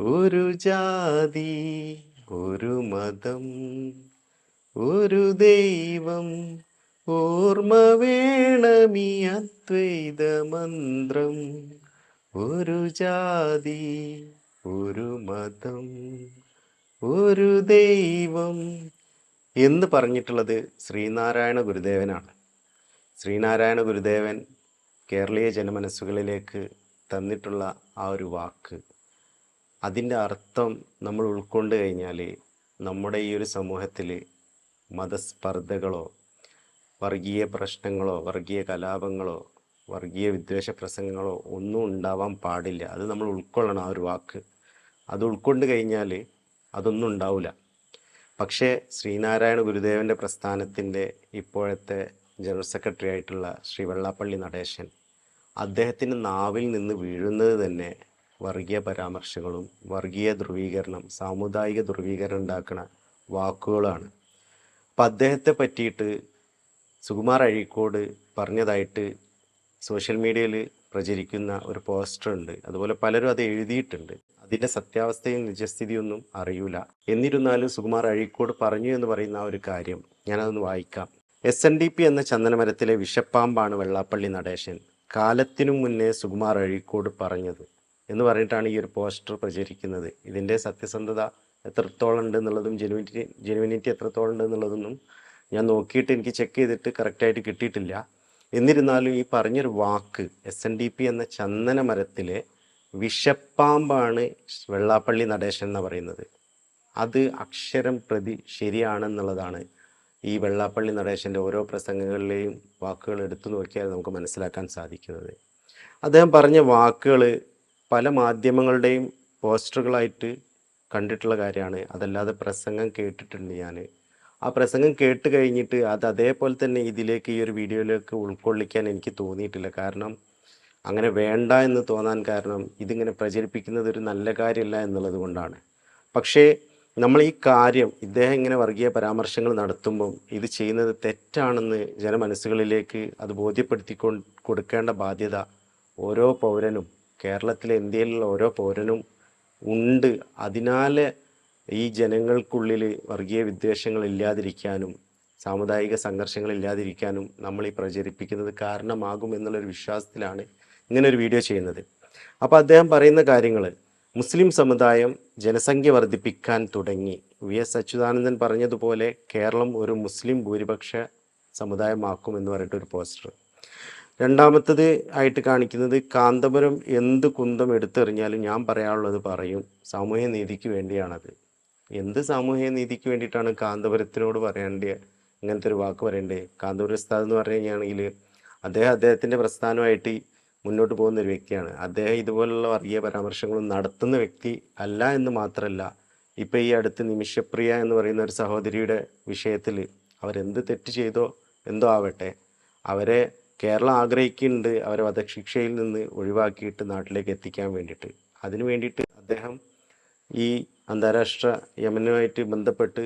ഒരു ജാതി ഒരു മതം ഒരു ദൈവം. ഓർമ്മ വേണമീ അദ്വൈത മന്ത്രം. ഒരു ജാതി ഒരു മതം ഒരു ദൈവം എന്ന് പറഞ്ഞിട്ടുള്ളത് ശ്രീനാരായണ ഗുരുദേവനാണ്. ശ്രീനാരായണ ഗുരുദേവൻ കേരളീയ ജനമനസ്സുകളിലേക്ക് തന്നിട്ടുള്ള ആ ഒരു വാക്ക്. അതിന്റെ അർത്ഥം നമ്മൾ ഉൾക്കൊണ്ട് കഴിഞ്ഞാൽ നമ്മുടെ ഈ ഒരു സമൂഹത്തിൽ മതസ്പർദ്ധകളോ വർഗീയ പ്രശ്നങ്ങളോ വർഗീയ കലാപങ്ങളോ വർഗീയ വിദ്വേഷ പ്രസംഗങ്ങളോ ഒന്നും ഉണ്ടാവാൻ പാടില്ല. അത് നമ്മൾ ഉൾക്കൊള്ളണം ആ ഒരു വാക്ക്. അത് ഉൾക്കൊണ്ട് കഴിഞ്ഞാൽ അതൊന്നും ഉണ്ടാവില്ല. പക്ഷേ ശ്രീനാരായണ ഗുരുദേവന്റെ പ്രസ്ഥാനത്തിന്റെ ഇപ്പോഴത്തെ ജനറൽ സെക്രട്ടറി ആയിട്ടുള്ള ശ്രീ വെള്ളാപ്പള്ളി നടേശൻ അദ്ദേഹത്തിന്റെ നാവിൽ നിന്ന് വീഴുന്നത് തന്നെ വർഗീയ പരാമർശങ്ങളും വർഗീയ ധ്രുവീകരണം സാമുദായിക ധ്രുവീകരണം ഉണ്ടാക്കുന്ന വാക്കുകളാണ്. അപ്പം അദ്ദേഹത്തെ പറ്റിയിട്ട് സുകുമാർ അഴീക്കോട് പറഞ്ഞതായിട്ട് സോഷ്യൽ മീഡിയയിൽ പ്രചരിക്കുന്ന ഒരു പോസ്റ്റർ ഉണ്ട്. അതുപോലെ പലരും അത് എഴുതിയിട്ടുണ്ട്. അതിന്റെ സത്യാവസ്ഥയും നിജസ്ഥിതിയൊന്നും അറിയൂല. എന്നിരുന്നാലും സുകുമാർ അഴീക്കോട് പറഞ്ഞു എന്ന് പറയുന്ന ആ ഒരു കാര്യം ഞാനതൊന്ന് വായിക്കാം. എസ് എൻ ഡി പി എന്ന ചന്ദനമരത്തിലെ വിഷപ്പാമ്പാണ് വെള്ളാപ്പള്ളി നടേശൻ. കാലത്തിനു മുന്നേ സുകുമാർ അഴീക്കോട് പറഞ്ഞത് എന്ന് പറഞ്ഞിട്ടാണ് ഈ ഒരു പോസ്റ്റർ പ്രചരിക്കുന്നത്. ഇതിന്റെ സത്യസന്ധത എത്രത്തോളം ഉണ്ട് എന്നുള്ളതും ജെനുവിനിറ്റി ജെനുവിനിറ്റി എത്രത്തോളം ഉണ്ട് എന്നുള്ളതൊന്നും ഞാൻ നോക്കിയിട്ട് എനിക്ക് ചെക്ക് ചെയ്തിട്ട് കറക്റ്റായിട്ട് കിട്ടിയിട്ടില്ല. എന്നിരുന്നാലും ഈ പറഞ്ഞൊരു വാക്ക് എസ് എൻ ഡി പി എന്ന ചന്ദന മരത്തിലെ വിഷപ്പാമ്പാണ് വെള്ളാപ്പള്ളി നടേശൻ എന്ന് പറയുന്നത്. അത് അക്ഷരം പ്രതി ശരിയാണെന്നുള്ളതാണ് ഈ വെള്ളാപ്പള്ളി നടേശന്റെ ഓരോ പ്രസംഗങ്ങളിലെയും വാക്കുകൾ എടുത്തു നോക്കിയാൽ നമുക്ക് മനസ്സിലാക്കാൻ സാധിക്കുന്നത്. അദ്ദേഹം പറഞ്ഞ വാക്കുകൾ പല മാധ്യമങ്ങളുടെയും പോസ്റ്ററുകളായിട്ട് കണ്ടിട്ടുള്ള കാര്യമാണ്. അതല്ലാതെ പ്രസംഗം കേട്ടിട്ടുണ്ട് ഞാൻ ആ പ്രസംഗം കേട്ട് കഴിഞ്ഞിട്ട് അത് അതേപോലെ തന്നെ ഇതിലേക്ക് ഈ ഒരു വീഡിയോയിലേക്ക് ഉൾക്കൊള്ളിക്കാൻ എനിക്ക് തോന്നിയിട്ടില്ല. കാരണം അങ്ങനെ വേണ്ട എന്ന് തോന്നാൻ കാരണം ഇതിങ്ങനെ പ്രചരിപ്പിക്കുന്നത് ഒരു നല്ല കാര്യമല്ല എന്നുള്ളത് കൊണ്ടാണ്. പക്ഷേ നമ്മൾ ഈ കാര്യം ഇദ്ദേഹം ഇങ്ങനെ വർഗീയ പരാമർശങ്ങൾ നടത്തുമ്പം ഇത് ചെയ്യുന്നത് തെറ്റാണെന്ന് ജനമനസ്സുകളിലേക്ക് അത് ബോധ്യപ്പെടുത്തി കൊടുക്കേണ്ട ബാധ്യത ഓരോ പൗരനും കേരളത്തിലെ ഇന്ത്യയിലുള്ള ഓരോ പൗരനും ഉണ്ട്. അതിനാൽ ഈ ജനങ്ങൾക്കുള്ളിൽ വർഗീയ വിദ്വേഷങ്ങൾ ഇല്ലാതിരിക്കാനും സാമുദായിക സംഘർഷങ്ങൾ ഇല്ലാതിരിക്കാനും നമ്മൾ ഈ പ്രചരിപ്പിക്കുന്നത് കാരണമാകും എന്നുള്ളൊരു വിശ്വാസത്തിലാണ് ഇങ്ങനെ ഒരു വീഡിയോ ചെയ്യുന്നത്. അപ്പോൾ അദ്ദേഹം പറയുന്ന കാര്യങ്ങൾ മുസ്ലിം സമുദായം ജനസംഖ്യ വർദ്ധിപ്പിക്കാൻ തുടങ്ങി. വി എസ് അച്യുതാനന്ദൻ പറഞ്ഞതുപോലെ കേരളം ഒരു മുസ്ലിം ഭൂരിപക്ഷ സമുദായമാക്കും എന്ന് പറഞ്ഞിട്ടൊരു പോസ്റ്റർ രണ്ടാമത്തത് ആയിട്ട് കാണിക്കുന്നത് കാന്തപുരം എന്ത് കുന്തം എടുത്തെറിഞ്ഞാലും ഞാൻ പറയാനുള്ളത് പറയും. സാമൂഹ്യ നീതിക്ക് വേണ്ടിയാണത്. എന്ത് സാമൂഹ്യ നീതിക്ക് വേണ്ടിയിട്ടാണ് കാന്തപുരത്തിനോട് പറയേണ്ടത് ഇങ്ങനത്തെ ഒരു വാക്ക് പറയേണ്ടത് കാന്തപുര ഉസ്താദ് എന്ന് പറഞ്ഞു അദ്ദേഹം അദ്ദേഹത്തിന്റെ പ്രസ്ഥാനമായിട്ട് മുന്നോട്ട് പോകുന്ന ഒരു വ്യക്തിയാണ്. അദ്ദേഹം ഇതുപോലുള്ള വർഗീയ പരാമർശങ്ങളും നടത്തുന്ന വ്യക്തി അല്ല എന്ന് മാത്രമല്ല ഇപ്പം ഈ അടുത്ത് നിമിഷപ്രിയ എന്ന് പറയുന്ന ഒരു സഹോദരിയുടെ വിഷയത്തിൽ അവരെന്ത് തെറ്റ് ചെയ്തോ എന്തോ ആവട്ടെ അവരെ കേരളം ആഗ്രഹിക്കുന്നുണ്ട് അവരെ വധശിക്ഷയിൽ നിന്ന് ഒഴിവാക്കിയിട്ട് നാട്ടിലേക്ക് എത്തിക്കാൻ വേണ്ടിയിട്ട്. അതിനു വേണ്ടിയിട്ട് അദ്ദേഹം ഈ അന്താരാഷ്ട്ര യമനുമായിട്ട് ബന്ധപ്പെട്ട്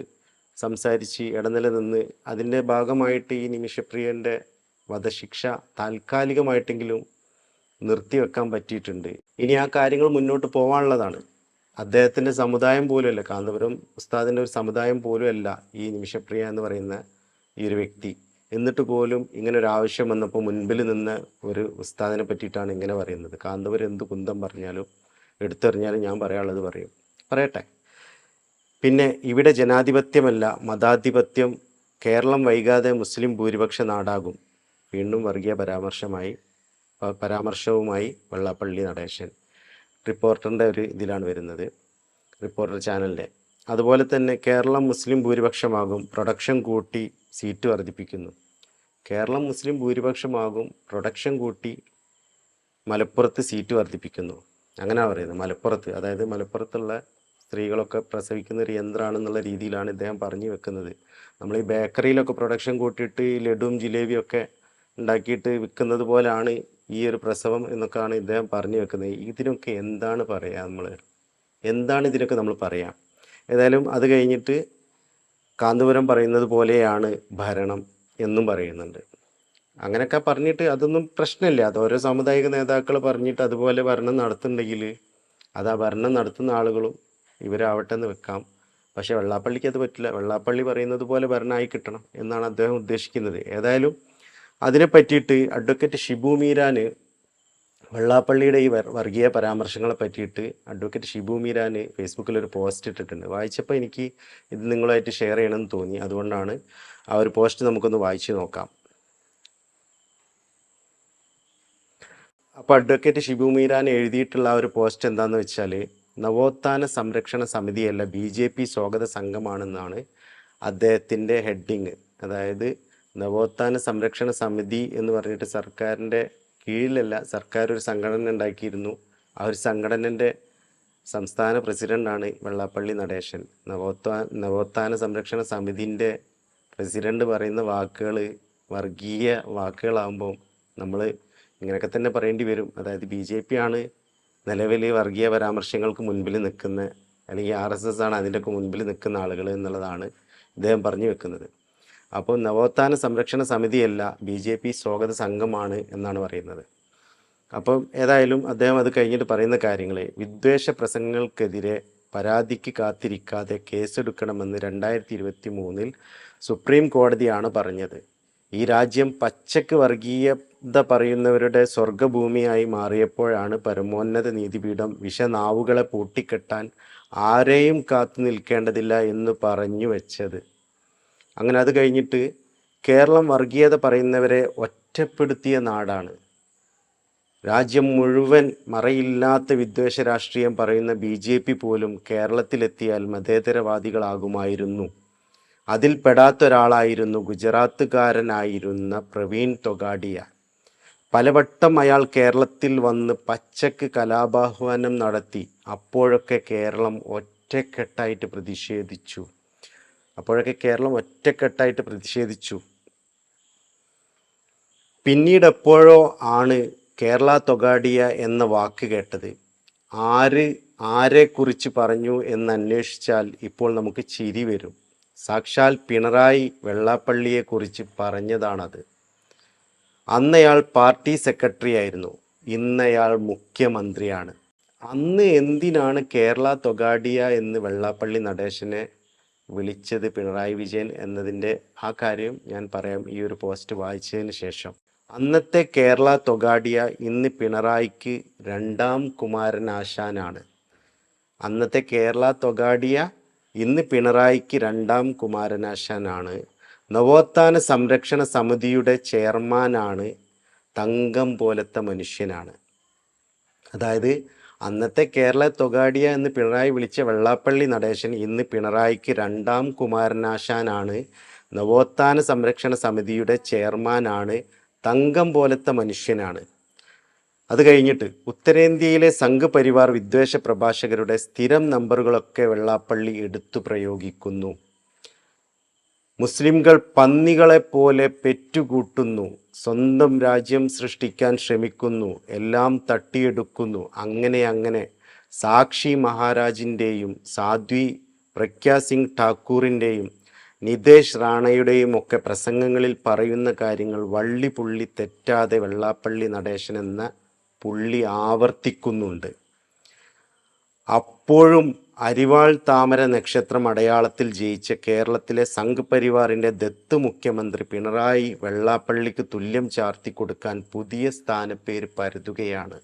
സംസാരിച്ച് ഇടനില നിന്ന് അതിന്റെ ഭാഗമായിട്ട് ഈ നിമിഷപ്രിയന്റെ വധശിക്ഷ താൽക്കാലികമായിട്ടെങ്കിലും നിർത്തിവെക്കാൻ പറ്റിയിട്ടുണ്ട്. ഇനി ആ കാര്യങ്ങൾ മുന്നോട്ട് പോകാനുള്ളതാണ് അദ്ദേഹത്തിന്റെ സമുദായം പോലുമല്ല കാന്തപുരം ഉസ്താദിന്റെ ഒരു സമുദായം പോലുമല്ല ഈ നിമിഷപ്രിയ എന്ന് പറയുന്ന ഈ ഒരു വ്യക്തി. എന്നിട്ട് പോലും ഇങ്ങനെ ഒരു ആവശ്യം വന്നപ്പോൾ മുൻപിൽ നിന്ന് ഒരു ഉസ്താദിനെ പറ്റിയിട്ടാണ് ഇങ്ങനെ പറയുന്നത്. കാന്തപുരം എന്ത് കുന്തം പറഞ്ഞാലും എടുത്തെറിഞ്ഞാലും ഞാൻ പറയാനുള്ളത് പറയും. പറയട്ടെ. പിന്നെ ഇവിടെ ജനാധിപത്യമല്ല മതാധിപത്യം കേരളം വൈകാതെ മുസ്ലിം ഭൂരിപക്ഷ നാടാകും. വീണ്ടും വർഗീയ പരാമർശമായി പരാമർശവുമായി വെള്ളാപ്പള്ളി നടേശൻ റിപ്പോർട്ടറിന്റെ ഒരു ഇതിലാണ് വരുന്നത്. റിപ്പോർട്ടർ ചാനലിന്റെ അതുപോലെ തന്നെ കേരളം മുസ്ലിം ഭൂരിപക്ഷമാകും. പ്രൊഡക്ഷൻ കൂട്ടി സീറ്റ് വർദ്ധിപ്പിക്കുന്നു. കേരളം മുസ്ലിം ഭൂരിപക്ഷമാകും. പ്രൊഡക്ഷൻ കൂട്ടി മലപ്പുറത്ത് സീറ്റ് വർദ്ധിപ്പിക്കുന്നു. അങ്ങനെ പറയുന്നത്. മലപ്പുറത്ത് അതായത് മലപ്പുറത്തുള്ള സ്ത്രീകളൊക്കെ പ്രസവിക്കുന്ന ഒരു യന്ത്രമാണെന്നുള്ള രീതിയിലാണ് ഇദ്ദേഹം പറഞ്ഞു വെക്കുന്നത്. നമ്മൾ ഈ ബേക്കറിയിലൊക്കെ പ്രൊഡക്ഷൻ കൂട്ടിയിട്ട് ഈ ലഡുവും ജിലേബിയും ഒക്കെ ഉണ്ടാക്കിയിട്ട് വിൽക്കുന്നത് പോലാണ് ഈ ഒരു പ്രസവം എന്നൊക്കെയാണ് ഇദ്ദേഹം പറഞ്ഞു വെക്കുന്നത്. ഇതിനൊക്കെ എന്താണ് പറയുക നമ്മൾ എന്താണ് ഇതിനൊക്കെ നമ്മൾ പറയാം? ഏതായാലും അത് കഴിഞ്ഞിട്ട് കാന്തപുരം പറയുന്നത് പോലെയാണ് ഭരണം എന്നും പറയുന്നുണ്ട്. അങ്ങനെയൊക്കെ പറഞ്ഞിട്ട് അതൊന്നും പ്രശ്നമില്ല. അത് ഓരോ സാമുദായിക നേതാക്കൾ പറഞ്ഞിട്ട് അതുപോലെ ഭരണം നടത്തുന്നുണ്ടെങ്കിൽ അത് ആ ഭരണം നടത്തുന്ന ആളുകളും ഇവരാവട്ടെ എന്ന് വെക്കാം. പക്ഷേ വെള്ളാപ്പള്ളിക്ക് അത് പറ്റില്ല. വെള്ളാപ്പള്ളി പറയുന്നത് പോലെ ഭരണമായി കിട്ടണം എന്നാണ് അദ്ദേഹം ഉദ്ദേശിക്കുന്നത്. ഏതായാലും അതിനെ പറ്റിയിട്ട് അഡ്വക്കേറ്റ് ഷിബു മീരാന് വെള്ളാപ്പള്ളിയുടെ ഈ വർഗീയ പരാമർശങ്ങളെ പറ്റിയിട്ട് അഡ്വക്കേറ്റ് ഷിബു മീരാന് ഫേസ്ബുക്കിൽ ഒരു പോസ്റ്റ് ഇട്ടിട്ടുണ്ട്. വായിച്ചപ്പോൾ എനിക്ക് ഇത് നിങ്ങളായിട്ട് ഷെയർ ചെയ്യണമെന്ന് തോന്നി. അതുകൊണ്ടാണ് ആ ഒരു പോസ്റ്റ് നമുക്കൊന്ന് വായിച്ചു നോക്കാം. അപ്പോൾ അഡ്വക്കേറ്റ് ഷിബു മീരാൻ എഴുതിയിട്ടുള്ള ആ ഒരു പോസ്റ്റ് എന്താണെന്ന് വെച്ചാൽ നവോത്ഥാന സംരക്ഷണ സമിതിയല്ല ബി ജെ പി സ്വാഗത സംഘമാണെന്നാണ് അദ്ദേഹത്തിന്റെ ഹെഡിങ് അതായത് നവോത്ഥാന സംരക്ഷണ സമിതി എന്ന് പറഞ്ഞിട്ട് സർക്കാരിന്റെ കീഴിലല്ല സർക്കാർ ഒരു സംഘടന ഉണ്ടാക്കിയിരുന്നു. ആ ഒരു സംഘടനന്റെ സംസ്ഥാന പ്രസിഡന്റാണ് വെള്ളാപ്പള്ളി നടേശൻ. നവോത്ഥാ നവോത്ഥാന സംരക്ഷണ സമിതിന്റെ പ്രസിഡന്റ് പറയുന്ന വാക്കുകൾ വർഗീയ വാക്കുകളാകുമ്പോൾ നമ്മൾ ഇങ്ങനെയൊക്കെ തന്നെ പറയേണ്ടി വരും. അതായത് ബി ജെ പി ആണ് നിലവിൽ വർഗീയ പരാമർശങ്ങൾക്ക് മുൻപിൽ നിൽക്കുന്ന അല്ലെങ്കിൽ ആർ എസ് എസ് ആണ് അതിന്റെയൊക്കെ മുൻപിൽ നിൽക്കുന്ന ആളുകൾ എന്നുള്ളതാണ് ഇദ്ദേഹം പറഞ്ഞു വെക്കുന്നത്. അപ്പോൾ നവോത്ഥാന സംരക്ഷണ സമിതിയല്ല ബി ജെ പി സ്വാഗത സംഘമാണ് എന്നാണ് പറയുന്നത്. അപ്പം ഏതായാലും അദ്ദേഹം അത് കഴിഞ്ഞിട്ട് പറയുന്ന കാര്യങ്ങൾ വിദ്വേഷ പ്രസംഗങ്ങൾക്കെതിരെ പരാതിക്ക് കാത്തിരിക്കാതെ കേസെടുക്കണമെന്ന് രണ്ടായിരത്തി ഇരുപത്തി മൂന്നിൽ സുപ്രീം കോടതിയാണ് പറഞ്ഞത്. ഈ രാജ്യം പച്ചക്ക് വർഗീയത പറയുന്നവരുടെ സ്വർഗഭൂമിയായി മാറിയപ്പോഴാണ് പരമോന്നത നീതിപീഠം വിഷനാവുകളെ പൂട്ടിക്കെട്ടാൻ ആരെയും കാത്തു നിൽക്കേണ്ടതില്ല എന്ന് പറഞ്ഞു വെച്ചത്. അങ്ങനെ അത് കഴിഞ്ഞിട്ട് കേരളം വർഗീയത പറയുന്നവരെ ഒറ്റപ്പെടുത്തിയ നാടാണ്. രാജ്യം മുഴുവൻ മറയില്ലാത്ത വിദ്വേഷ രാഷ്ട്രീയം പറയുന്ന ബി ജെ പി പോലും കേരളത്തിലെത്തിയാൽ മതേതരവാദികളാകുമായിരുന്നു. അതിൽ പെടാത്ത ഒരാളായിരുന്നു ഗുജറാത്തുകാരനായിരുന്ന പ്രവീൺ തൊഗാഡിയ. പലവട്ടം അയാൾ കേരളത്തിൽ വന്ന് പച്ചക്ക് കലാപാഹ്വാനം നടത്തി. അപ്പോഴൊക്കെ കേരളം ഒറ്റക്കെട്ടായിട്ട് പ്രതിഷേധിച്ചു. അപ്പോഴൊക്കെ കേരളം ഒറ്റക്കെട്ടായിട്ട് പ്രതിഷേധിച്ചു. പിന്നീട് എപ്പോഴോ ആണ് കേരള തൊഗാഡിയ എന്ന വാക്ക് കേട്ടത്. ആര് ആരെക്കുറിച്ച് പറഞ്ഞു എന്ന് അന്വേഷിച്ചാൽ ഇപ്പോൾ നമുക്ക് ചിരി വരും. സാക്ഷാൽ പിണറായി വെള്ളാപ്പള്ളിയെക്കുറിച്ച് പറഞ്ഞതാണത്. അന്നയാൾ പാർട്ടി സെക്രട്ടറി ആയിരുന്നു. ഇന്നയാൾ മുഖ്യമന്ത്രിയാണ്. അന്ന് എന്തിനാണ് കേരള തൊഗാഡിയ എന്ന് വെള്ളാപ്പള്ളി നടേശനെ വിളിച്ചത് പിണറായി വിജയൻ എന്നതിന്റെ ആ കാര്യം ഞാൻ പറയാം. ഈ ഒരു പോസ്റ്റ് വായിച്ചതിന് ശേഷം. അന്നത്തെ കേരള തൊഗാഡിയ ഇന്ന് പിണറായിക്ക് രണ്ടാം കുമാരൻ ആശാനാണ് അന്നത്തെ കേരള തൊഗാഡിയ ഇന്ന് പിണറായിക്ക് രണ്ടാം കുമാരനാശാനാണ്. നവോത്ഥാന സംരക്ഷണ സമിതിയുടെ ചെയർമാനാണ് തങ്കം പോലത്തെ മനുഷ്യനാണ്. അതായത് അന്നത്തെ കേരള തൊഗാഡിയ എന്ന് പിണറായി വിളിച്ച വെള്ളാപ്പള്ളി നടേശൻ ഇന്ന് പിണറായിക്ക് രണ്ടാം കുമാരനാശാനാണ്. നവോത്ഥാന സംരക്ഷണ സമിതിയുടെ ചെയർമാനാണ്. തങ്കം പോലത്തെ മനുഷ്യനാണ്. അത് കഴിഞ്ഞിട്ട് ഉത്തരേന്ത്യയിലെ സംഘപരിവാർ വിദ്വേഷ പ്രഭാഷകരുടെ സ്ഥിരം നമ്പറുകളൊക്കെ വെള്ളാപ്പള്ളി എടുത്തു പ്രയോഗിക്കുന്നു. മുസ്ലിംകൾ പന്നികളെ പോലെ പെറ്റുകൂട്ടുന്നു. സ്വന്തം രാജ്യം സൃഷ്ടിക്കാൻ ശ്രമിക്കുന്നു. എല്ലാം തട്ടിയെടുക്കുന്നു. അങ്ങനെ അങ്ങനെ. സാക്ഷി മഹാരാജിന്റെയും സാധ്വി പ്രഖ്യാ സിംഗ് ഠാക്കൂറിന്റെയും നിതേഷ് റാണയുടെയും ഒക്കെ പ്രസംഗങ്ങളിൽ പറയുന്ന കാര്യങ്ങൾ വള്ളി പുള്ളി തെറ്റാതെ വെള്ളാപ്പള്ളി നടേശൻ എന്ന പുള്ളി ആവർത്തിക്കുന്നുണ്ട്. അപ്പോഴും അരിവാൾ താമര നക്ഷത്രം അടയാളത്തിൽ ജയിച്ച കേരളത്തിലെ സംഘ് പരിവാറിന്റെ ദത്ത് മുഖ്യമന്ത്രി പിണറായി വെള്ളാപ്പള്ളിക്ക് തുല്യം ചാർത്തി കൊടുക്കാൻ പുതിയ സ്ഥാനപ്പേര് പരതുകയാണ്.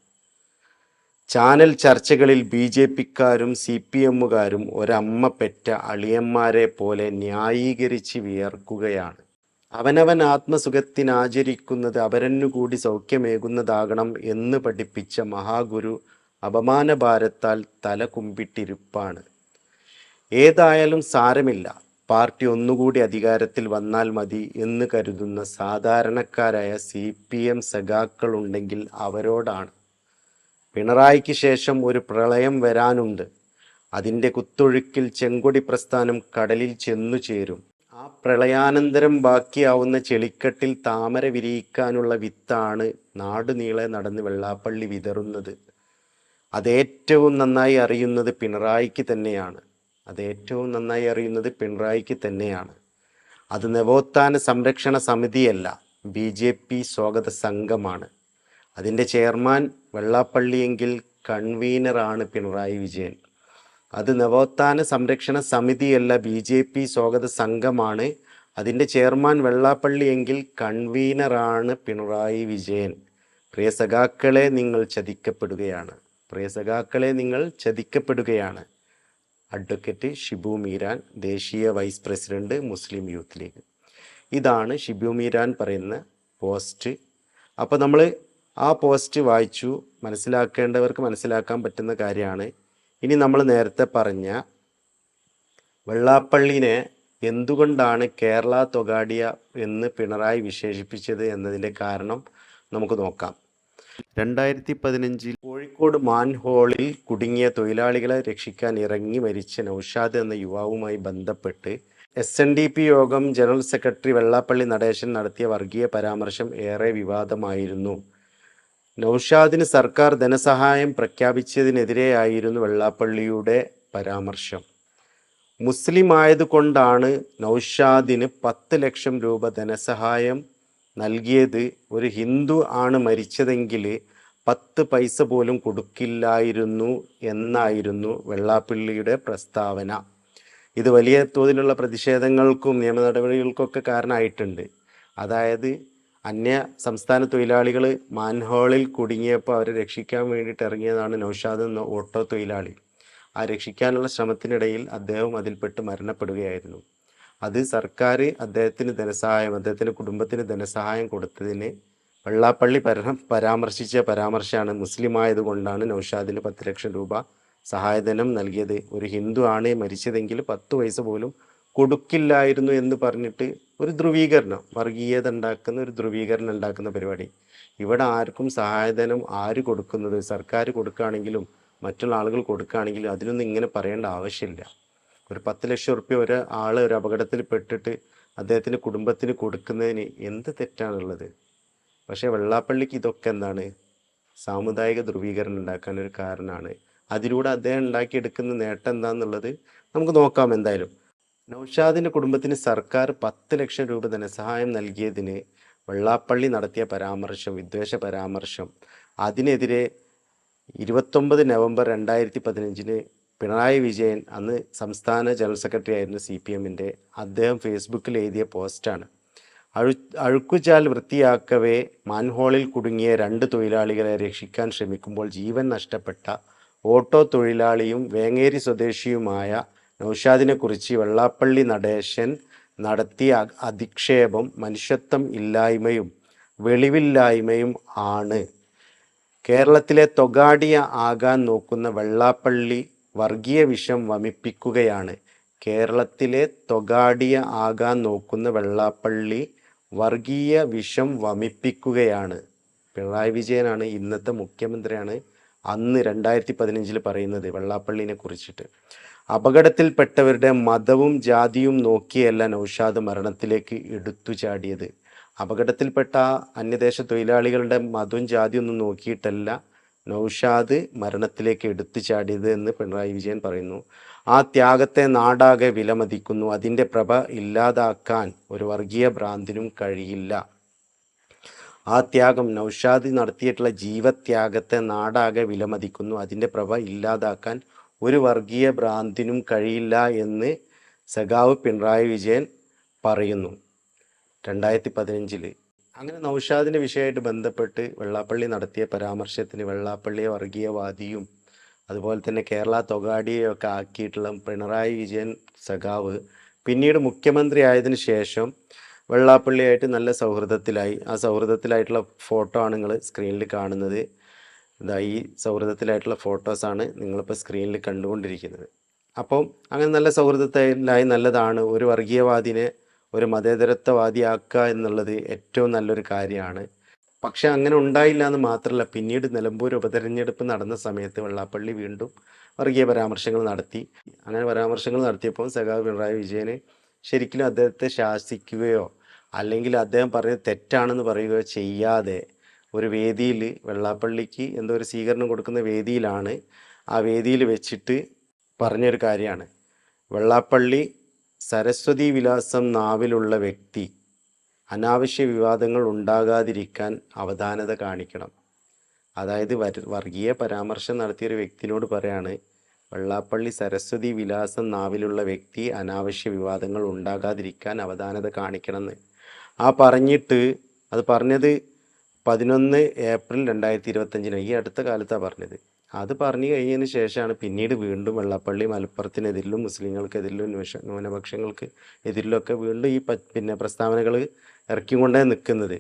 ചാനൽ ചർച്ചകളിൽ ബി ജെ പിക്കാരും സി പി എമ്മുകാരും ഒരമ്മ പെറ്റ അളിയന്മാരെ പോലെ ന്യായീകരിച്ച് വിയർക്കുകയാണ്. അവനവൻ ആത്മസുഖത്തിനാചരിക്കുന്നത് അവരനുകൂടി സൗഖ്യമേകുന്നതാകണം എന്ന് പഠിപ്പിച്ച മഹാഗുരു അപമാനഭാരത്താൽ തല കുമ്പിട്ടിരിപ്പാണ്. ഏതായാലും സാരമില്ല. പാർട്ടി ഒന്നുകൂടി അധികാരത്തിൽ വന്നാൽ മതി എന്ന് കരുതുന്ന സാധാരണക്കാരായ സി പി എം സഖാക്കളുണ്ടെങ്കിൽ അവരോടാണ്. പിണറായിക്ക് ശേഷം ഒരു പ്രളയം വരാനുണ്ട്. അതിന്റെ കുത്തൊഴുക്കിൽ ചെങ്കൊടി പ്രസ്ഥാനം കടലിൽ ചെന്നു ചേരും. ആ പ്രളയാനന്തരം ബാക്കിയാവുന്ന ചെളിക്കട്ടിൽ താമര വിരിയിക്കാനുള്ള വിത്താണ് നാടുനീളെ നടന്ന് വെള്ളാപ്പള്ളി വിതറുന്നത്. അതേറ്റവും നന്നായി അറിയുന്നത് പിണറായിക്ക് തന്നെയാണ്. അതേറ്റവും നന്നായി അറിയുന്നത് പിണറായിക്ക് തന്നെയാണ്. അത് നവോത്ഥാന സംരക്ഷണ സമിതിയല്ല ബി ജെ പി സ്വാഗത സംഘമാണ്. അതിന്റെ ചെയർമാൻ വെള്ളാപ്പള്ളിയെങ്കിൽ കൺവീനറാണ് പിണറായി വിജയൻ. അത് നവോത്ഥാന സംരക്ഷണ സമിതിയല്ല ബി ജെ പി സ്വാഗത സംഘമാണ്. അതിന്റെ ചെയർമാൻ വെള്ളാപ്പള്ളിയെങ്കിൽ കൺവീനറാണ് പിണറായി വിജയൻ. പ്രിയ സഖാക്കളെ നിങ്ങൾ ചതിക്കപ്പെടുകയാണ്. പ്രിയ സഖാക്കളെ നിങ്ങൾ ചതിക്കപ്പെടുകയാണ്. അഡ്വക്കേറ്റ് ഷിബു മീരാൻ ദേശീയ vice president Muslim youth league. ഇതാണ് ഷിബു മീരാൻ പറയുന്ന പോസ്റ്റ്. അപ്പോൾ നമ്മൾ ആ പോസ്റ്റ് വായിച്ചു. മനസ്സിലാക്കേണ്ടവർക്ക് മനസ്സിലാക്കാൻ പറ്റുന്ന കാര്യമാണ്. ഇനി നമ്മൾ നേരത്തെ പറഞ്ഞ വെള്ളാപ്പള്ളിനെ എന്തുകൊണ്ടാണ് കേരള തൊഗാഡിയ എന്ന് പിണറായി വിശേഷിപ്പിച്ചത് എന്നതിന്റെ കാരണം നമുക്ക് നോക്കാം. രണ്ടായിരത്തി പതിനഞ്ചിൽ കോഴിക്കോട് മാൻഹോളിൽ കുടുങ്ങിയ തൊഴിലാളികളെ രക്ഷിക്കാൻ ഇറങ്ങി മരിച്ച നൌഷാദ് എന്ന യുവാവുമായി ബന്ധപ്പെട്ട് എസ് എൻ ഡി പി യോഗം ജനറൽ സെക്രട്ടറി വെള്ളാപ്പള്ളി നടേശൻ നടത്തിയ വർഗീയ പരാമർശം ഏറെ വിവാദമായിരുന്നു. നൌഷാദിന് സർക്കാർ ധനസഹായം പ്രഖ്യാപിച്ചതിനെതിരെയായിരുന്നു വെള്ളാപ്പള്ളിയുടെ പരാമർശം. മുസ്ലിം ആയതുകൊണ്ടാണ് നൌഷാദിന് പത്ത് ലക്ഷം രൂപ ധനസഹായം നൽകിയത് ഒരു ഹിന്ദു ആണ് മരിച്ചതെങ്കിൽ പത്ത് പൈസ പോലും കൊടുക്കില്ലായിരുന്നു എന്നായിരുന്നു വെള്ളാപ്പള്ളിയുടെ പ്രസ്താവന. ഇത് വലിയ തോതിലുള്ള പ്രതിഷേധങ്ങൾക്കും നിയമ നടപടികൾക്കൊക്കെ കാരണമായിട്ടുണ്ട്. അതായത് അന്യ സംസ്ഥാന തൊഴിലാളികൾ മാൻഹോളിൽ കുടുങ്ങിയപ്പോൾ അവരെ രക്ഷിക്കാൻ വേണ്ടിയിട്ട് ഇറങ്ങിയതാണ് നൗഷാദ് എന്ന ഓട്ടോ തൊഴിലാളി. ആ രക്ഷിക്കാനുള്ള ശ്രമത്തിനിടയിൽ അദ്ദേഹം അതിൽപ്പെട്ട് മരണപ്പെടുകയായിരുന്നു. അത് സർക്കാർ അദ്ദേഹത്തിന് ധനസഹായം അദ്ദേഹത്തിന്റെ കുടുംബത്തിന് ധനസഹായം കൊടുത്തതിന് വെള്ളാപ്പള്ളി പര പരാമർശിച്ച പരാമർശമാണ്. മുസ്ലിം ആയതുകൊണ്ടാണ് നൗഷാദിന് പത്ത് ലക്ഷം രൂപ സഹായധനം നൽകിയത്. ഒരു ഹിന്ദു ആണ് മരിച്ചതെങ്കിൽ പത്ത് വയസ്സ് പോലും കൊടുക്കില്ലായിരുന്നു എന്ന് പറഞ്ഞിട്ട് ഒരു ധ്രുവീകരണം വർഗീയത ഉണ്ടാക്കുന്ന ഒരു ധ്രുവീകരണം ഉണ്ടാക്കുന്ന പരിപാടി. ഇവിടെ ആർക്കും സഹായധനം ആര് കൊടുക്കുന്നത്? സർക്കാർ കൊടുക്കുകയാണെങ്കിലും മറ്റുള്ള ആളുകൾ കൊടുക്കുകയാണെങ്കിലും അതിനൊന്നും ഇങ്ങനെ പറയേണ്ട ആവശ്യമില്ല. ഒരു പത്ത് ലക്ഷം റുപ്യ ഒരു ആൾ ഒരു അപകടത്തിൽ പെട്ടിട്ട് അദ്ദേഹത്തിന്റെ കുടുംബത്തിന് കൊടുക്കുന്നതിന് എന്ത് തെറ്റാണുള്ളത്? പക്ഷേ വെള്ളാപ്പള്ളിക്ക് ഇതൊക്കെ എന്താണ്? സാമുദായിക ധ്രുവീകരണം ഉണ്ടാക്കാൻ ഒരു കാരണമാണ്. അതിലൂടെ അദ്ദേഹം ഉണ്ടാക്കിയെടുക്കുന്ന നേട്ടം എന്താണെന്നുള്ളത് നമുക്ക് നോക്കാം എന്തായാലും. നൗഷാദിന്റെ കുടുംബത്തിന് സർക്കാർ പത്ത് ലക്ഷം രൂപ ധനസഹായം നൽകിയതിന് വെള്ളാപ്പള്ളി നടത്തിയ പരാമർശം വിദ്വേഷ പരാമർശം അതിനെതിരെ ഇരുപത്തൊമ്പത് നവംബർ രണ്ടായിരത്തി പതിനഞ്ചിന് പിണറായി വിജയൻ അന്ന് സംസ്ഥാന ജനറൽ സെക്രട്ടറി ആയിരുന്നു സി പി എമ്മിന്റെ അദ്ദേഹം ഫേസ്ബുക്കിൽ എഴുതിയ പോസ്റ്റാണ്. അഴു അഴുക്കുചാൽ വൃത്തിയാക്കവേ മാൻഹോളിൽ കുടുങ്ങിയ രണ്ട് തൊഴിലാളികളെ രക്ഷിക്കാൻ ശ്രമിക്കുമ്പോൾ ജീവൻ നഷ്ടപ്പെട്ട ഓട്ടോ തൊഴിലാളിയും വേങ്ങേരി സ്വദേശിയുമായ നൗഷാദിനെക്കുറിച്ച് വെള്ളാപ്പള്ളി നടേശൻ നടത്തിയ അധിക്ഷേപം മനുഷ്യത്വം ഇല്ലായ്മയും വെളിവില്ലായ്മയും ആണ്. കേരളത്തിലെ തൊഗാഡിയ ആകാൻ നോക്കുന്ന വെള്ളാപ്പള്ളി വർഗീയ വിഷം വമിപ്പിക്കുകയാണ്. കേരളത്തിലെ തൊഗാഡിയ ആകാൻ നോക്കുന്ന വെള്ളാപ്പള്ളി വർഗീയ വിഷം വമിപ്പിക്കുകയാണ്. പിണറായി വിജയനാണ് ഇന്നത്തെ മുഖ്യമന്ത്രിയാണ് അന്ന് രണ്ടായിരത്തി പതിനഞ്ചിൽ പറയുന്നത് വെള്ളാപ്പള്ളിനെ കുറിച്ചിട്ട്. അപകടത്തിൽപ്പെട്ടവരുടെ മതവും ജാതിയും നോക്കിയല്ല നൗഷാദ് മരണത്തിലേക്ക് എടുത്തു ചാടിയത്. അപകടത്തിൽപ്പെട്ട അന്യദേശ തൊഴിലാളികളുടെ മതവും ജാതിയൊന്നും നോക്കിയിട്ടല്ല നൗഷാദ് മരണത്തിലേക്ക് എടുത്തു ചാടിയത് എന്ന് പിണറായി വിജയൻ പറയുന്നു. ആ ത്യാഗത്തെ നാടാകെ വിലമതിക്കുന്നു. അതിന്റെ പ്രഭ ഇല്ലാതാക്കാൻ ഒരു വർഗീയ ഭ്രാന്തിനും കഴിയില്ല. ആ ത്യാഗം നൗഷാദ് നടത്തിയിട്ടുള്ള ജീവത്യാഗത്തെ നാടാകെ വിലമതിക്കുന്നു. അതിന്റെ പ്രഭ ഇല്ലാതാക്കാൻ ഒരു വർഗീയ ഭ്രാന്തിനും കഴിയില്ല എന്ന് സഖാവ് പിണറായി വിജയൻ പറയുന്നു. രണ്ടായിരത്തി പതിനഞ്ചിൽ അങ്ങനെ നൗഷാദിന്റെ വിഷയമായിട്ട് ബന്ധപ്പെട്ട് വെള്ളാപ്പള്ളി നടത്തിയ പരാമർശത്തിന് വെള്ളാപ്പള്ളിയെ വർഗീയവാദിയും അതുപോലെ തന്നെ കേരള തൊഗാഡിയൊക്കെ ആക്കിയിട്ടുള്ള പിണറായി വിജയൻ സഖാവ് പിന്നീട് മുഖ്യമന്ത്രി ആയതിനു ശേഷം വെള്ളാപ്പള്ളിയായിട്ട് നല്ല സൗഹൃദത്തിലായി. ആ സൗഹൃദത്തിലായിട്ടുള്ള ഫോട്ടോ ആണ് നിങ്ങൾ സ്ക്രീനിൽ കാണുന്നത്. ഇതാ ഈ സൗഹൃദത്തിലായിട്ടുള്ള ഫോട്ടോസാണ് നിങ്ങളിപ്പോൾ സ്ക്രീനിൽ കണ്ടുകൊണ്ടിരിക്കുന്നത്. അപ്പം അങ്ങനെ നല്ല സൗഹൃദത്തിലായി നല്ലതാണ്. ഒരു വർഗീയവാദിനെ ഒരു മതേതരത്വവാദിയാക്കുക എന്നുള്ളത് ഏറ്റവും നല്ലൊരു കാര്യമാണ്. പക്ഷെ അങ്ങനെ ഉണ്ടായില്ല എന്ന് മാത്രമല്ല പിന്നീട് നിലമ്പൂർ ഉപതെരഞ്ഞെടുപ്പ് നടന്ന സമയത്ത് വെള്ളാപ്പള്ളി വീണ്ടും വർഗീയ പരാമർശങ്ങൾ നടത്തി. അങ്ങനെ പരാമർശങ്ങൾ നടത്തിയപ്പോൾ സഖാവ് പിണറായി വിജയന് ശരിക്കും അദ്ദേഹത്തെ ശാസിക്കുകയോ അല്ലെങ്കിൽ അദ്ദേഹം പറഞ്ഞത് തെറ്റാണെന്ന് പറയുകയോ ചെയ്യാതെ ഒരു വേദിയിൽ വെള്ളാപ്പള്ളിക്ക് എന്തോ ഒരു സ്വീകരണം കൊടുക്കുന്ന വേദിയിലാണ് ആ വേദിയിൽ വെച്ചിട്ട് പറഞ്ഞൊരു കാര്യമാണ്. വെള്ളാപ്പള്ളി സരസ്വതി വിലാസം നാവിലുള്ള വ്യക്തി. അനാവശ്യ വിവാദങ്ങൾ ഉണ്ടാകാതിരിക്കാൻ അവധാനത കാണിക്കണം. അതായത് വർഗീയ പരാമർശം നടത്തിയൊരു വ്യക്തിനോട് പറയാണ് വെള്ളാപ്പള്ളി സരസ്വതി വിലാസം നാവിലുള്ള വ്യക്തി അനാവശ്യ വിവാദങ്ങൾ ഉണ്ടാകാതിരിക്കാൻ അവധാനത കാണിക്കണമെന്ന്. ആ പറഞ്ഞിട്ട് അത് പറഞ്ഞത് പതിനൊന്ന് ഏപ്രിൽ രണ്ടായിരത്തി ഇരുപത്തഞ്ചിന് ഈ അടുത്ത കാലത്താണ് പറഞ്ഞത്. അത് പറഞ്ഞു കഴിഞ്ഞതിന് ശേഷമാണ് പിന്നീട് വീണ്ടും വെള്ളാപ്പള്ളി മലപ്പുറത്തിനെതിരിലും മുസ്ലിങ്ങൾക്കെതിരിലും ന്യൂഷ ന്യൂനപക്ഷങ്ങൾക്ക് എതിരിലൊക്കെ വീണ്ടും ഈ പിന്നെ പ്രസ്താവനകൾ ഇറക്കിക്കൊണ്ടേ നിൽക്കുന്നത്.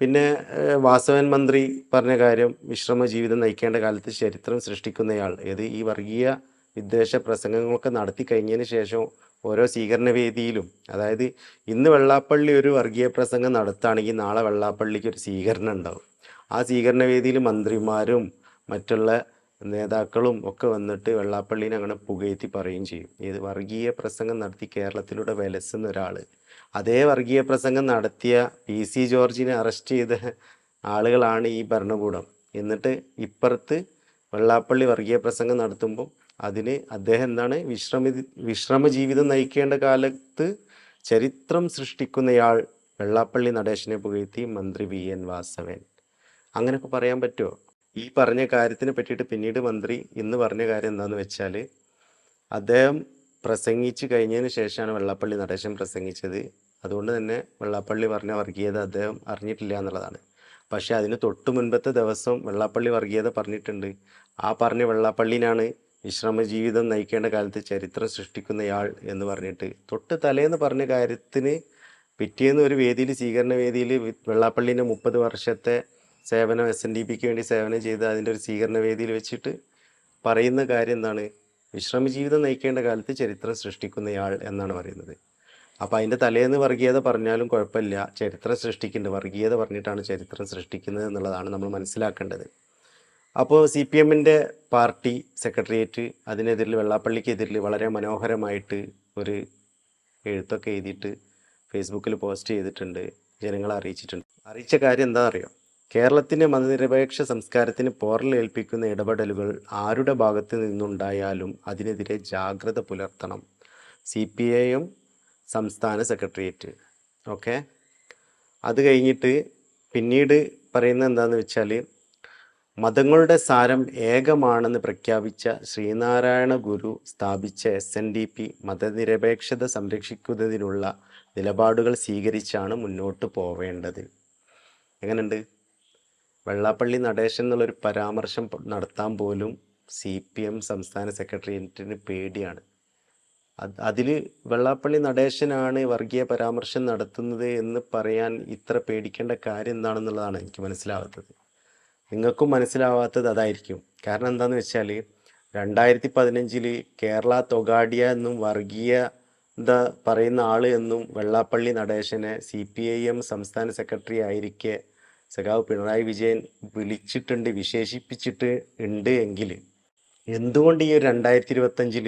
പിന്നെ വാസവൻ മന്ത്രി പറഞ്ഞ കാര്യം വിശ്രമ ജീവിതം നയിക്കേണ്ട കാലത്ത് ചരിത്രം സൃഷ്ടിക്കുന്നയാൾ ഏത് ഈ വർഗീയ വിദ്വേഷ പ്രസംഗങ്ങളൊക്കെ നടത്തി കഴിഞ്ഞതിന് ശേഷം ഓരോ സ്വീകരണ വേദിയിലും അതായത് ഇന്ന് വെള്ളാപ്പള്ളി ഒരു വർഗീയ പ്രസംഗം നടത്തുകയാണെങ്കിൽ നാളെ വെള്ളാപ്പള്ളിക്ക് ഒരു സ്വീകരണം ഉണ്ടാവും. ആ സ്വീകരണ വേദിയിൽ മന്ത്രിമാരും മറ്റുള്ള നേതാക്കളും ഒക്കെ വന്നിട്ട് വെള്ളാപ്പള്ളിനെ അങ്ങനെ പുകയത്തി പറയുകയും ചെയ്യും. ഇത് വർഗീയ പ്രസംഗം നടത്തി കേരളത്തിലൂടെ വിലസുന്ന ഒരാൾ അതേ വർഗീയ പ്രസംഗം നടത്തിയ പി സി ജോർജിനെ അറസ്റ്റ് ചെയ്ത ആളുകളാണ് ഈ ഭരണകൂടം. എന്നിട്ട് ഇപ്പുറത്ത് വെള്ളാപ്പള്ളി വർഗീയ പ്രസംഗം നടത്തുമ്പോൾ അതിന് അദ്ദേഹം എന്താണ് വിശ്രമ വിശ്രമ ജീവിതം നയിക്കേണ്ട കാലത്ത് ചരിത്രം സൃഷ്ടിക്കുന്നയാൾ വെള്ളാപ്പള്ളി നടേശനെ പുകഴ്ത്തി മന്ത്രി വി. എൻ. വാസവൻ. അങ്ങനെയൊക്കെ പറയാൻ പറ്റുമോ ഈ പറഞ്ഞ കാര്യത്തിനെ പറ്റിയിട്ട് പിന്നീട് മന്ത്രി ഇന്ന് പറഞ്ഞ കാര്യം എന്താണെന്ന് വെച്ചാൽ അദ്ദേഹം പ്രസംഗിച്ച് കഴിഞ്ഞതിന് ശേഷമാണ് വെള്ളാപ്പള്ളി നടേശൻ പ്രസംഗിച്ചത്. അതുകൊണ്ട് തന്നെ വെള്ളാപ്പള്ളി പറഞ്ഞ വർഗീയത അദ്ദേഹം അറിഞ്ഞിട്ടില്ല എന്നുള്ളതാണ്. പക്ഷേ അതിന് തൊട്ട് മുൻപത്തെ ദിവസം വെള്ളാപ്പള്ളി വർഗീയത പറഞ്ഞിട്ടുണ്ട്. ആ പറഞ്ഞ വെള്ളാപ്പള്ളിനാണ് വിശ്രമ ജീവിതം നയിക്കേണ്ട കാലത്ത് ചരിത്രം സൃഷ്ടിക്കുന്നയാൾ എന്ന് പറഞ്ഞിട്ട് തൊട്ട് തലേന്ന് പറഞ്ഞ കാര്യത്തിന് പിറ്റേന്ന് ഒരു വേദിയിൽ സ്വീകരണ വേദിയിൽ വെള്ളാപ്പള്ളിന്റെ മുപ്പത് വർഷത്തെ സേവനം എസ് എൻ ഡി പിക്ക് വേണ്ടി സേവനം ചെയ്ത് അതിന്റെ ഒരു സ്വീകരണ വേദിയിൽ വെച്ചിട്ട് പറയുന്ന കാര്യം എന്താണ്? വിശ്രമ ജീവിതം നയിക്കേണ്ട കാലത്ത് ചരിത്രം സൃഷ്ടിക്കുന്നയാൾ എന്നാണ് പറയുന്നത്. അപ്പോൾ അതിന്റെ തലേന്ന് വർഗീയത പറഞ്ഞാലും കുഴപ്പമില്ല. ചരിത്രം സൃഷ്ടിക്കുന്നുണ്ട്. വർഗീയത പറഞ്ഞിട്ടാണ് ചരിത്രം സൃഷ്ടിക്കുന്നത് എന്നുള്ളതാണ് നമ്മൾ മനസ്സിലാക്കേണ്ടത്. അപ്പോൾ സി പി എമ്മിന്റെ പാർട്ടി സെക്രട്ടേറിയറ്റ് അതിനെതിരിൽ വെള്ളാപ്പള്ളിക്കെതിരിൽ വളരെ മനോഹരമായിട്ട് ഒരു എഴുത്തൊക്കെ എഴുതിയിട്ട് ഫേസ്ബുക്കിൽ പോസ്റ്റ് ചെയ്തിട്ടുണ്ട്. ജനങ്ങളെ അറിയിച്ചിട്ടുണ്ട്. അറിയിച്ച കാര്യം എന്താ അറിയോ കേരളത്തിന്റെ മതനിരപേക്ഷ സംസ്കാരത്തിന് പോറലേൽപ്പിക്കുന്ന ഇടപെടലുകൾ ആരുടെ ഭാഗത്ത് നിന്നുണ്ടായാലും അതിനെതിരെ ജാഗ്രത പുലർത്തണം. സി പി ഐ എം സംസ്ഥാന സെക്രട്ടേറിയറ്റ്. ഓക്കെ? അത് കഴിഞ്ഞിട്ട് പിന്നീട് പറയുന്നത് എന്താണെന്ന് വെച്ചാൽ മതങ്ങളുടെ സാരം ഏകമാണെന്ന് പ്രഖ്യാപിച്ച ശ്രീനാരായണ ഗുരു സ്ഥാപിച്ച എസ് എൻ ഡി പി മതനിരപേക്ഷത സംരക്ഷിക്കുന്നതിനുള്ള നിലപാടുകൾ സ്വീകരിച്ചാണ് മുന്നോട്ട് പോവേണ്ടത്. എങ്ങനെയുണ്ട്? വെള്ളാപ്പള്ളി നടേശൻ എന്നുള്ളൊരു പരാമർശം നടത്താൻ പോലും സി പി എം സംസ്ഥാന സെക്രട്ടേറിയറ്റിന് പേടിയാണ്. അത് അതിൽ വെള്ളാപ്പള്ളി നടേശനാണ് വർഗീയ പരാമർശം നടത്തുന്നത് എന്ന് പറയാൻ ഇത്ര പേടിക്കേണ്ട കാര്യം എന്താണെന്നുള്ളതാണ് എനിക്ക് മനസ്സിലാവാത്തത്. നിങ്ങൾക്കും മനസ്സിലാവാത്തത് അതായിരിക്കും. കാരണം എന്താന്ന് വെച്ചാൽ രണ്ടായിരത്തി പതിനഞ്ചിൽ കേരള തൊഗാഡിയ എന്നും വർഗീയ എന്താ പറയുന്ന ആൾ എന്നും വെള്ളാപ്പള്ളി നടേശനെ സി പി ഐ എം സംസ്ഥാന സെക്രട്ടറി ആയിരിക്കെ സഖാവ് പിണറായി വിജയൻ വിളിച്ചിട്ടുണ്ട് വിശേഷിപ്പിച്ചിട്ട് ഉണ്ട് എങ്കിൽ എന്തുകൊണ്ട് ഈ ഒരു രണ്ടായിരത്തി ഇരുപത്തഞ്ചിൽ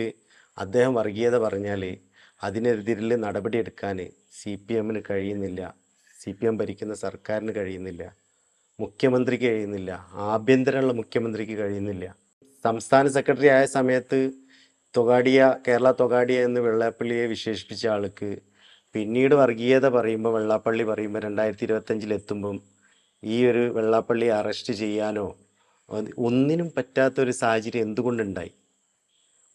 അദ്ദേഹം വർഗീയത പറഞ്ഞാൽ അതിനെതിരിൽ നടപടിയെടുക്കാൻ സി പി എമ്മിന് കഴിയുന്നില്ല സി പി എം ഭരിക്കുന്ന സർക്കാരിന് കഴിയുന്നില്ല മുഖ്യമന്ത്രിക്ക് കഴിയുന്നില്ല ആഭ്യന്തരമുള്ള മുഖ്യമന്ത്രിക്ക് കഴിയുന്നില്ല. സംസ്ഥാന സെക്രട്ടറി ആയ സമയത്ത് തൊഗാഡിയ കേരള തൊഗാഡിയ എന്ന് വെള്ളാപ്പള്ളിയെ വിശേഷിപ്പിച്ച ആൾക്ക് പിന്നീട് വർഗീയത പറയുമ്പോൾ വെള്ളാപ്പള്ളി പറയുമ്പോൾ രണ്ടായിരത്തി ഇരുപത്തഞ്ചിൽ എത്തുമ്പം ഈ ഒരു വെള്ളാപ്പള്ളി അറസ്റ്റ് ചെയ്യാനോ ഒന്നിനും പറ്റാത്തൊരു സാഹചര്യം എന്തുകൊണ്ടുണ്ടായി?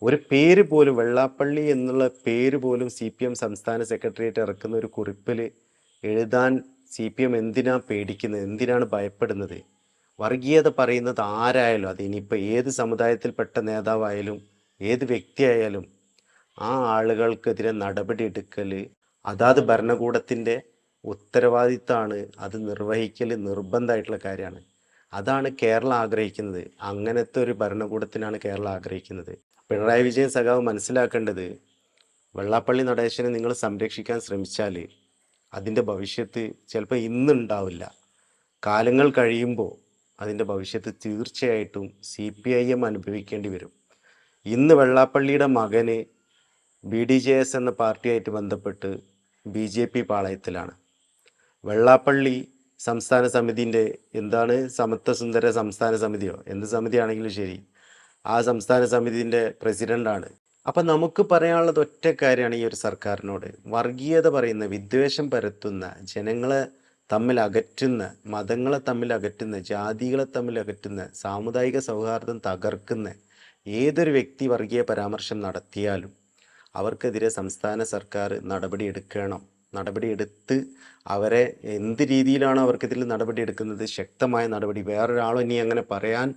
ഒരു പേര് പോലും വെള്ളാപ്പള്ളി എന്നുള്ള പേര് പോലും സി പി എം സംസ്ഥാന സെക്രട്ടേറിയറ്റ് ഇറക്കുന്ന ഒരു കുറിപ്പിൽ എഴുതാൻ സി പി എം എന്തിനാ പേടിക്കുന്നത്? എന്തിനാണ് ഭയപ്പെടുന്നത്? വർഗീയത പറയുന്നത് ആരായാലും അത് ഇനിയിപ്പോൾ ഏത് സമുദായത്തിൽപ്പെട്ട നേതാവായാലും ഏത് വ്യക്തിയായാലും ആ ആളുകൾക്കെതിരെ നടപടി എടുക്കൽ അതാത് ഭരണകൂടത്തിന്റെ ഉത്തരവാദിത്തമാണ് അത് നിർവഹിക്കൽ നിർബന്ധമായിട്ടുള്ള കാര്യമാണ്. അതാണ് കേരളം ആഗ്രഹിക്കുന്നത്. അങ്ങനത്തെ ഒരു ഭരണകൂടത്തിനാണ് കേരളം ആഗ്രഹിക്കുന്നത്. പിണറായി വിജയൻ സഖാവ് മനസ്സിലാക്കേണ്ടത് വെള്ളാപ്പള്ളി നടേശനെ നിങ്ങൾ സംരക്ഷിക്കാൻ ശ്രമിച്ചാൽ അതിന്റെ ഭവിഷ്യത്ത് ചിലപ്പോൾ ഇന്നുണ്ടാവില്ല. കാലങ്ങൾ കഴിയുമ്പോൾ അതിന്റെ ഭവിഷ്യത്ത് തീർച്ചയായിട്ടും സി പി ഐ എം അനുഭവിക്കേണ്ടി വരും. ഇന്ന് വെള്ളാപ്പള്ളിയുടെ മകന് ബി ഡി ജെ എസ് എന്ന പാർട്ടിയായിട്ട് ബന്ധപ്പെട്ട് ബി ജെ പി പാളയത്തിലാണ്. വെള്ളാപ്പള്ളി സംസ്ഥാന സമിതിന്റെ എന്താണ് സമത്വസുന്ദര സംസ്ഥാന സമിതിയോ? എന്ത് സമിതിയാണെങ്കിലും ശരി. ആ സംസ്ഥാന സമിതിന്റെ പ്രസിഡന്റാണ് അപ്പം നമുക്ക് പറയാനുള്ളത് ഒറ്റ കാര്യമാണ് ഈ ഒരു സർക്കാരിനോട്. വർഗീയത പറയുന്ന വിദ്വേഷം പരത്തുന്ന ജനങ്ങളെ തമ്മിൽ അകറ്റുന്ന മതങ്ങളെ തമ്മിൽ അകറ്റുന്ന ജാതികളെ തമ്മിൽ അകറ്റുന്ന സാമുദായിക സൗഹാർദ്ദം തകർക്കുന്ന ഏതൊരു വ്യക്തി വർഗീയ പരാമർശം നടത്തിയാലും അവർക്കെതിരെ സംസ്ഥാന സർക്കാർ നടപടിയെടുക്കണം നടപടിയെടുത്ത് അവരെ എന്ത് രീതിയിലാണ് അവർക്കിതിൽ നടപടി എടുക്കുന്നത് ശക്തമായ നടപടി. വേറൊരാളും ഇനി അങ്ങനെ പറയാൻ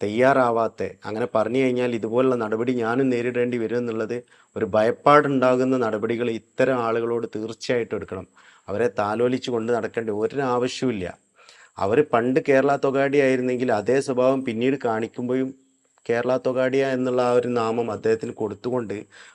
തയ്യാറാവാത്ത അങ്ങനെ പറഞ്ഞു കഴിഞ്ഞാൽ ഇതുപോലുള്ള നടപടി ഞാനും നേരിടേണ്ടി വരും എന്നുള്ളത് ഒരു ഭയപ്പാടുണ്ടാകുന്ന നടപടികൾ ഇത്തരം ആളുകളോട് തീർച്ചയായിട്ടും എടുക്കണം. അവരെ താലോലിച്ച് കൊണ്ട് നടക്കേണ്ട ഒരു ആവശ്യമില്ല അവർ പണ്ട് കേരള തൊഗാടി ആയിരുന്നെങ്കിൽ അതേ സ്വഭാവം പിന്നീട് കാണിക്കുമ്പോഴും കേരള തൊഗാഡിയ എന്നുള്ള ആ ഒരു നാമം അദ്ദേഹത്തിന് കൊടുത്തുകൊണ്ട്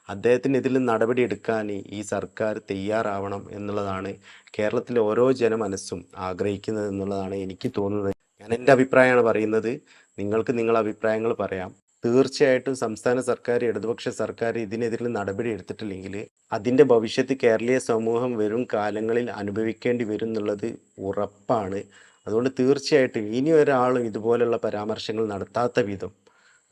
അദ്ദേഹത്തിന് ഇതിൽ നടപടി എടുക്കാൻ ഈ സർക്കാർ തയ്യാറാവണം എന്നുള്ളതാണ് കേരളത്തിലെ ഓരോ ജനമനസ്സും ആഗ്രഹിക്കുന്നത് എന്നുള്ളതാണ് എനിക്ക് തോന്നുന്നത്. ഞാൻ എന്റെ അഭിപ്രായമാണ് പറയുന്നത്. നിങ്ങൾക്ക് നിങ്ങളുടെ അഭിപ്രായങ്ങൾ പറയാം. തീർച്ചയായിട്ടും സംസ്ഥാന സർക്കാർ ഇടതുപക്ഷ സർക്കാർ ഇതിനെതിരെ നടപടി എടുത്തിട്ടില്ലെങ്കിൽ അതിന്റെ ഭവിഷ്യത്ത് കേരളീയ സമൂഹം വരും കാലങ്ങളിൽ അനുഭവിക്കേണ്ടി വരും എന്നുള്ളത് ഉറപ്പാണ്. അതുകൊണ്ട് തീർച്ചയായിട്ടും ഇനി ഒരാളും ഇതുപോലുള്ള പരാമർശങ്ങൾ നടത്താത്ത വിധം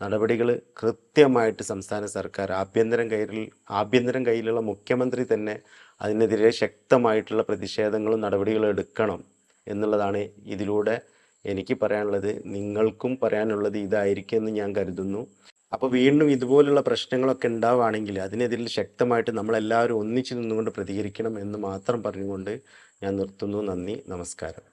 നടപടികൾ കൃത്യമായിട്ട് സംസ്ഥാന സർക്കാർ ആഭ്യന്തരം കയ്യിൽ ആഭ്യന്തരം കയ്യിലുള്ള മുഖ്യമന്ത്രി തന്നെ അതിനെതിരെ ശക്തമായിട്ടുള്ള പ്രതിഷേധങ്ങളും നടപടികളും എടുക്കണം എന്നുള്ളതാണ് ഇതിലൂടെ എനിക്ക് പറയാനുള്ളത്. നിങ്ങൾക്കും പറയാനുള്ളത് ഇതായിരിക്കും എന്ന് ഞാൻ കരുതുന്നു. അപ്പോൾ വീണ്ടും ഇതുപോലുള്ള പ്രശ്നങ്ങളൊക്കെ ഉണ്ടാവുകയാണെങ്കിൽ അതിനെതിരെ ശക്തമായിട്ട് നമ്മളെല്ലാവരും ഒന്നിച്ചു നിന്നുകൊണ്ട് പ്രതികരിക്കണം എന്ന് മാത്രം പറഞ്ഞുകൊണ്ട് ഞാൻ നിർത്തുന്നു. നന്ദി. നമസ്കാരം.